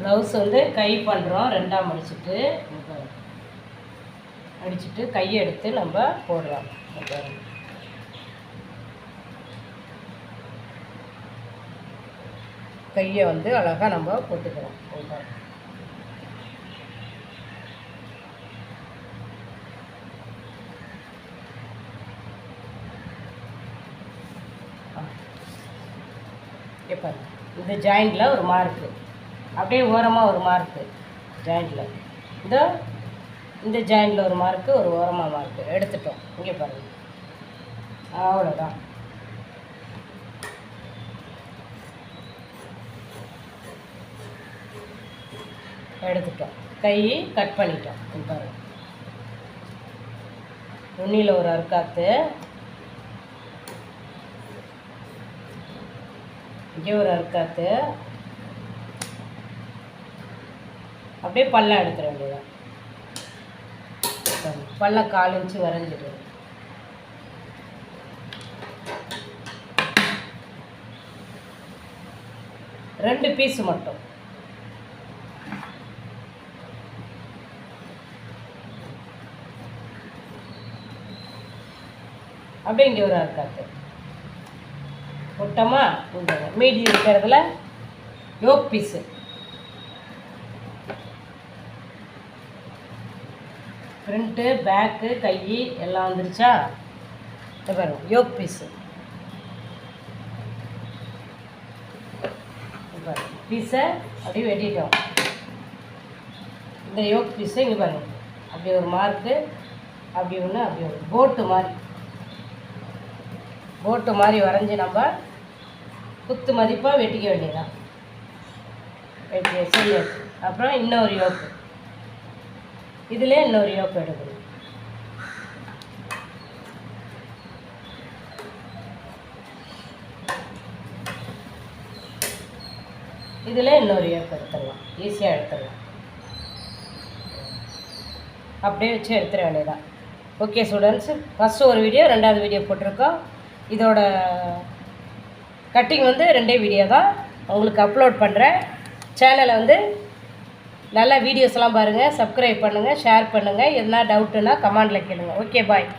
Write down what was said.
Blouse வந்து கை பண்ணுறோம் ரெண்டாம் அடிச்சுட்டு. அடிச்சுட்டு கையை எடுத்து நம்ம போடுறோம். கையை வந்து அழகாக நம்ம போட்டுக்கிறோம். இங்க பாருங்க. இந்த ஜாயிண்டில் ஒரு மார்க்கு அப்படியே ஓரமாக ஒரு மார்க்கு ஜாயிண்டில் இந்த இந்த ஜாயிண்டில் ஒரு மார்க்கு ஒரு ஓரமாக மார்க்கு எடுத்துட்டோம். இங்கே பாருங்கள் அவ்வளோதான் எடுத்துட்டோம். கை கட் பண்ணிட்டோம். பாருங்கள் நுண்ணியில் ஒரு அறுக்காத்து இங்கே ஒரு அறுக்காத்து அப்படியே பல்ல எடுத்துட வேண்டியதான் பல்ல கால் இன்ச்சு வரைஞ்சிட்டு ரெண்டு பீஸ் மட்டும். அப்படியே இங்கே ஒரு அறுக்காத்து விட்டோமா இந்த மீதி இருக்கிறதுல யோக் பீஸு ஃப்ரண்ட்டு பேக்கு கை எல்லாம் வந்துருச்சா? இந்த பாருங்க. யோக் பீஸு பீஸை அப்படியே வெட்டிட்டோம். இந்த யோக் பீஸை இங்கே பாருங்க. அப்படி ஒரு மார்க்கு அப்படி ஒன்று அப்படி ஒன்று போட்டு மாதிரி. போட்டு மாதிரி வரைஞ்சி நம்ம குத்து மதிப்பாக வெட்டிக்க வேண்டியதான் வெட்டி சரி அப்புறம் இன்னொரு யோக்கு. இதிலே இன்னொரு யோக்கு எடுக்கணும். இதில் இன்னொரு யோக்கு எடுத்துடலாம். ஈஸியாக எடுத்துடலாம். அப்படியே வச்சு எடுத்துட வேண்டியதான் ஓகே ஸ்டூடெண்ட்ஸ் ஃபஸ்ட்டு ஒரு வீடியோ ரெண்டாவது வீடியோ போட்டிருக்கோம். இதோட கட்டிங் வந்து ரெண்டே வீடியோ தான். உங்களுக்கு அப்லோட் பண்ணுறேன் சேனலை வந்து நல்லா வீடியோஸ்லாம் பாருங்கள் சப்ஸ்கிரைப் பண்ணுங்கள் ஷேர் பண்ணுங்கள் எதனா டவுட்டுன்னா கமெண்டில் கேளுங்கள் ஓகே பாய்